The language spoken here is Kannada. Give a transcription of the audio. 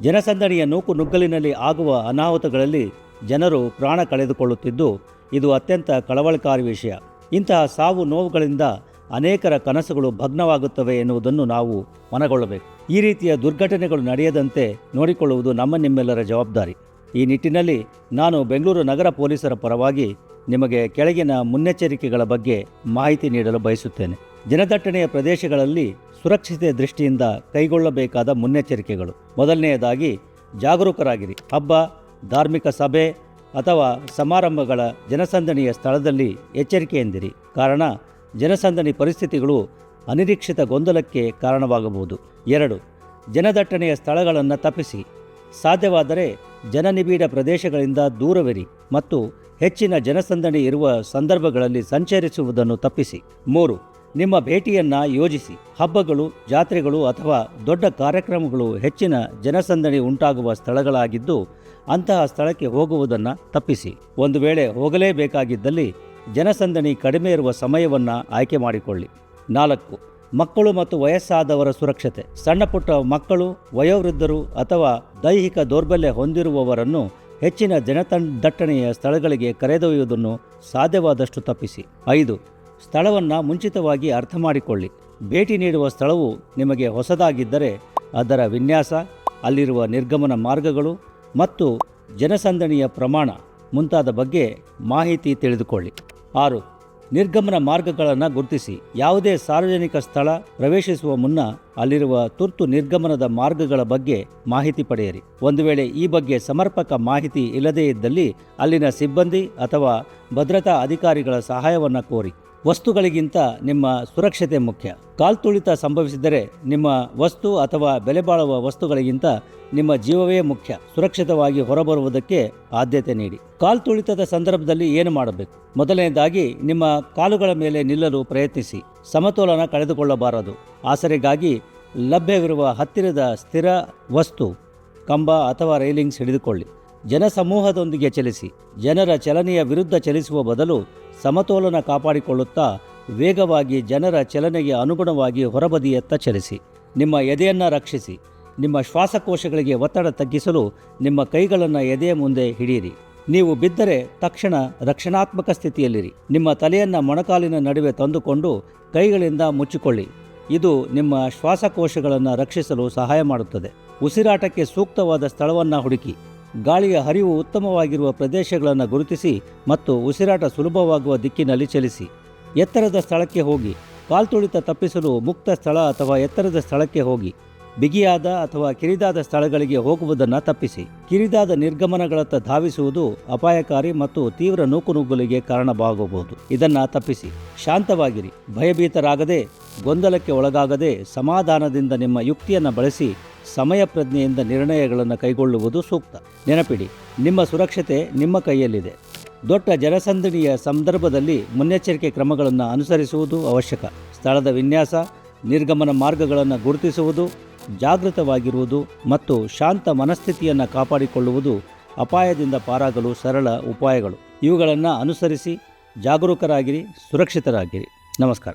ಜನಸಂದಣಿಯ ನೂಕು ನುಗ್ಗಲಿನಲ್ಲಿ ಆಗುವ ಅನಾಹುತಗಳಲ್ಲಿ ಜನರು ಪ್ರಾಣ ಕಳೆದುಕೊಳ್ಳುತ್ತಿದ್ದು, ಇದು ಅತ್ಯಂತ ಕಳವಳಕಾರಿ ವಿಷಯ. ಇಂತಹ ಸಾವು ನೋವುಗಳಿಂದ ಅನೇಕರ ಕನಸುಗಳು ಭಗ್ನವಾಗುತ್ತವೆ ಎನ್ನುವುದನ್ನು ನಾವು ಮನಗೊಳ್ಳಬೇಕು. ಈ ರೀತಿಯ ದುರ್ಘಟನೆಗಳು ನಡೆಯದಂತೆ ನೋಡಿಕೊಳ್ಳುವುದು ನಮ್ಮ ನಿಮ್ಮೆಲ್ಲರ ಜವಾಬ್ದಾರಿ. ಈ ನಿಟ್ಟಿನಲ್ಲಿ ನಾನು ಬೆಂಗಳೂರು ನಗರ ಪೊಲೀಸರ ಪರವಾಗಿ ನಿಮಗೆ ಕೆಳಗಿನ ಮುನ್ನೆಚ್ಚರಿಕೆಗಳ ಬಗ್ಗೆ ಮಾಹಿತಿ ನೀಡಲು ಬಯಸುತ್ತೇನೆ. ಜನದಟ್ಟಣೆಯ ಪ್ರದೇಶಗಳಲ್ಲಿ ಸುರಕ್ಷತೆ ದೃಷ್ಟಿಯಿಂದ ಕೈಗೊಳ್ಳಬೇಕಾದ ಮುನ್ನೆಚ್ಚರಿಕೆಗಳು. ಮೊದಲನೆಯದಾಗಿ ಜಾಗರೂಕರಾಗಿರಿ. ಹಬ್ಬ, ಧಾರ್ಮಿಕ ಸಭೆ ಅಥವಾ ಸಮಾರಂಭಗಳ ಜನಸಂದಣಿಯ ಸ್ಥಳದಲ್ಲಿ ಎಚ್ಚರಿಕೆಯಿಂದಿರಿ. ಕಾರಣ, ಜನಸಂದಣಿ ಪರಿಸ್ಥಿತಿಗಳು ಅನಿರೀಕ್ಷಿತ ಗೊಂದಲಕ್ಕೆ ಕಾರಣವಾಗಬಹುದು. ಎರಡು, ಜನದಟ್ಟಣೆಯ ಸ್ಥಳಗಳನ್ನು ತಪ್ಪಿಸಿ. ಸಾಧ್ಯವಾದರೆ ಜನನಿಬಿಡ ಪ್ರದೇಶಗಳಿಂದ ದೂರವಿರಿ ಮತ್ತು ಹೆಚ್ಚಿನ ಜನಸಂದಣಿ ಇರುವ ಸಂದರ್ಭಗಳಲ್ಲಿ ಸಂಚರಿಸುವುದನ್ನು ತಪ್ಪಿಸಿ. ಮೂರು ನಿಮ್ಮ ಭೇಟಿಯನ್ನು ಯೋಜಿಸಿ. ಹಬ್ಬಗಳು, ಜಾತ್ರೆಗಳು ಅಥವಾ ದೊಡ್ಡ ಕಾರ್ಯಕ್ರಮಗಳು ಹೆಚ್ಚಿನ ಜನಸಂದಣಿ ಉಂಟಾಗುವ ಸ್ಥಳಗಳಾಗಿದ್ದು, ಅಂತಹ ಸ್ಥಳಕ್ಕೆ ಹೋಗುವುದನ್ನು ತಪ್ಪಿಸಿ. ಒಂದು ವೇಳೆ ಹೋಗಲೇಬೇಕಾಗಿದ್ದಲ್ಲಿ ಜನಸಂದಣಿ ಕಡಿಮೆ ಇರುವ ಸಮಯವನ್ನು ಆಯ್ಕೆ ಮಾಡಿಕೊಳ್ಳಿ. ನಾಲ್ಕು, ಮಕ್ಕಳು ಮತ್ತು ವಯಸ್ಸಾದವರ ಸುರಕ್ಷತೆ. ಸಣ್ಣಪುಟ್ಟ ಮಕ್ಕಳು, ವಯೋವೃದ್ಧರು ಅಥವಾ ದೈಹಿಕ ದೌರ್ಬಲ್ಯ ಹೊಂದಿರುವವರನ್ನು ಹೆಚ್ಚಿನ ಜನತಂ ದಟ್ಟಣೆಯ ಸ್ಥಳಗಳಿಗೆ ಕರೆದೊಯ್ಯುವುದನ್ನು ಸಾಧ್ಯವಾದಷ್ಟು ತಪ್ಪಿಸಿ. ಐದು ಸ್ಥಳವನ್ನು ಮುಂಚಿತವಾಗಿ ಅರ್ಥ ಮಾಡಿಕೊಳ್ಳಿ ಭೇಟಿ ನೀಡುವ ಸ್ಥಳವು ನಿಮಗೆ ಹೊಸದಾಗಿದ್ದರೆ ಅದರ ವಿನ್ಯಾಸ, ಅಲ್ಲಿರುವ ನಿರ್ಗಮನ ಮಾರ್ಗಗಳು ಮತ್ತು ಜನಸಂದಣಿಯ ಪ್ರಮಾಣ ಮುಂತಾದ ಬಗ್ಗೆ ಮಾಹಿತಿ ತಿಳಿದುಕೊಳ್ಳಿ. ಆರು, ನಿರ್ಗಮನ ಮಾರ್ಗಗಳನ್ನು ಗುರುತಿಸಿ. ಯಾವುದೇ ಸಾರ್ವಜನಿಕ ಸ್ಥಳ ಪ್ರವೇಶಿಸುವ ಮುನ್ನ ಅಲ್ಲಿರುವ ತುರ್ತು ನಿರ್ಗಮನದ ಮಾರ್ಗಗಳ ಬಗ್ಗೆ ಮಾಹಿತಿ ಪಡೆಯಿರಿ. ಒಂದು ವೇಳೆ ಈ ಬಗ್ಗೆ ಸಮರ್ಪಕ ಮಾಹಿತಿ ಇಲ್ಲದೇ ಇದ್ದಲ್ಲಿ ಅಲ್ಲಿನ ಸಿಬ್ಬಂದಿ ಅಥವಾ ಭದ್ರತಾ ಅಧಿಕಾರಿಗಳ ಸಹಾಯವನ್ನು ಕೋರಿ. ವಸ್ತುಗಳಿಗಿಂತ ನಿಮ್ಮ ಸುರಕ್ಷತೆ ಮುಖ್ಯ. ಕಾಲ್ತುಳಿತ ಸಂಭವಿಸಿದರೆ ನಿಮ್ಮ ವಸ್ತು ಅಥವಾ ಬೆಲೆ ಬಾಳುವ ವಸ್ತುಗಳಿಗಿಂತ ನಿಮ್ಮ ಜೀವವೇ ಮುಖ್ಯ. ಸುರಕ್ಷಿತವಾಗಿ ಹೊರಬರುವುದಕ್ಕೆ ಆದ್ಯತೆ ನೀಡಿ. ಕಾಲ್ತುಳಿತದ ಸಂದರ್ಭದಲ್ಲಿ ಏನು ಮಾಡಬೇಕು? ಮೊದಲನೇದಾಗಿ ನಿಮ್ಮ ಕಾಲುಗಳ ಮೇಲೆ ನಿಲ್ಲಲು ಪ್ರಯತ್ನಿಸಿ. ಸಮತೋಲನ ಕಳೆದುಕೊಳ್ಳಬಾರದು. ಆಸರೆಗಾಗಿ ಲಭ್ಯವಿರುವ ಹತ್ತಿರದ ಸ್ಥಿರ ವಸ್ತು, ಕಂಬ ಅಥವಾ ರೈಲಿಂಗ್ಸ್ ಹಿಡಿದುಕೊಳ್ಳಿ. ಜನಸಮೂಹದೊಂದಿಗೆ ಚಲಿಸಿ, ಜನರ ಚಲನೆಯ ವಿರುದ್ಧ ಚಲಿಸುವ ಬದಲು ಸಮತೋಲನ ಕಾಪಾಡಿಕೊಳ್ಳುತ್ತಾ ವೇಗವಾಗಿ ಜನರ ಚಲನೆಗೆ ಅನುಗುಣವಾಗಿ ಹೊರಬದಿಯತ್ತ ಚಲಿಸಿ. ನಿಮ್ಮ ಎದೆಯನ್ನು ರಕ್ಷಿಸಿ, ನಿಮ್ಮ ಶ್ವಾಸಕೋಶಗಳಿಗೆ ಒತ್ತಡ ತಗ್ಗಿಸಲು ನಿಮ್ಮ ಕೈಗಳನ್ನು ಎದೆಯ ಮುಂದೆ ಹಿಡಿಯಿರಿ. ನೀವು ಬಿದ್ದರೆ ತಕ್ಷಣ ರಕ್ಷಣಾತ್ಮಕ ಸ್ಥಿತಿಯಲ್ಲಿರಿ. ನಿಮ್ಮ ತಲೆಯನ್ನು ಮೊಣಕಾಲಿನ ನಡುವೆ ತಂದುಕೊಂಡು ಕೈಗಳಿಂದ ಮುಚ್ಚಿಕೊಳ್ಳಿ. ಇದು ನಿಮ್ಮ ಶ್ವಾಸಕೋಶಗಳನ್ನು ರಕ್ಷಿಸಲು ಸಹಾಯ ಮಾಡುತ್ತದೆ. ಉಸಿರಾಟಕ್ಕೆ ಸೂಕ್ತವಾದ ಸ್ಥಳವನ್ನು ಹುಡುಕಿ. ಗಾಳಿಯ ಹರಿವು ಉತ್ತಮವಾಗಿರುವ ಪ್ರದೇಶಗಳನ್ನು ಗುರುತಿಸಿ ಮತ್ತು ಉಸಿರಾಟ ಸುಲಭವಾಗುವ ದಿಕ್ಕಿನಲ್ಲಿ ಚಲಿಸಿ. ಎತ್ತರದ ಸ್ಥಳಕ್ಕೆ ಹೋಗಿ ಕಾಲ್ತುಳಿತ ತಪ್ಪಿಸಲು ಮುಕ್ತ ಸ್ಥಳ ಅಥವಾ ಎತ್ತರದ ಸ್ಥಳಕ್ಕೆ ಹೋಗಿ, ಬಿಗಿಯಾದ ಅಥವಾ ಕಿರಿದಾದ ಸ್ಥಳಗಳಿಗೆ ಹೋಗುವುದನ್ನು ತಪ್ಪಿಸಿ. ಕಿರಿದಾದ ನಿರ್ಗಮನಗಳತ್ತ ಧಾವಿಸುವುದು ಅಪಾಯಕಾರಿ ಮತ್ತು ತೀವ್ರ ನೂಕುನುಗ್ಗಲಿಗೆ ಕಾರಣವಾಗಬಹುದು. ಇದನ್ನು ತಪ್ಪಿಸಿ. ಶಾಂತವಾಗಿರಿ. ಭಯಭೀತರಾಗದೆ, ಗೊಂದಲಕ್ಕೆ ಒಳಗಾಗದೆ, ಸಮಾಧಾನದಿಂದ ನಿಮ್ಮ ಯುಕ್ತಿಯನ್ನು ಬಳಸಿ ಸಮಯ ಪ್ರಜ್ಞೆಯಿಂದ ನಿರ್ಣಯಗಳನ್ನು ಕೈಗೊಳ್ಳುವುದು ಸೂಕ್ತ. ನೆನಪಿಡಿ, ನಿಮ್ಮ ಸುರಕ್ಷತೆ ನಿಮ್ಮ ಕೈಯಲ್ಲಿದೆ. ದೊಡ್ಡ ಜನಸಂದಣಿಯ ಸಂದರ್ಭದಲ್ಲಿ ಮುನ್ನೆಚ್ಚರಿಕೆ ಕ್ರಮಗಳನ್ನು ಅನುಸರಿಸುವುದು ಅವಶ್ಯಕ. ಸ್ಥಳದ ವಿನ್ಯಾಸ, ನಿರ್ಗಮನ ಮಾರ್ಗಗಳನ್ನು ಗುರುತಿಸುವುದು, ಜಾಗೃತವಾಗಿರುವುದು ಮತ್ತು ಶಾಂತ ಮನಸ್ಥಿತಿಯನ್ನು ಕಾಪಾಡಿಕೊಳ್ಳುವುದು ಅಪಾಯದಿಂದ ಪಾರಾಗಲು ಸರಳ ಉಪಾಯಗಳು. ಇವುಗಳನ್ನು ಅನುಸರಿಸಿ ಜಾಗರೂಕರಾಗಿರಿ, ಸುರಕ್ಷಿತರಾಗಿರಿ. ನಮಸ್ಕಾರ.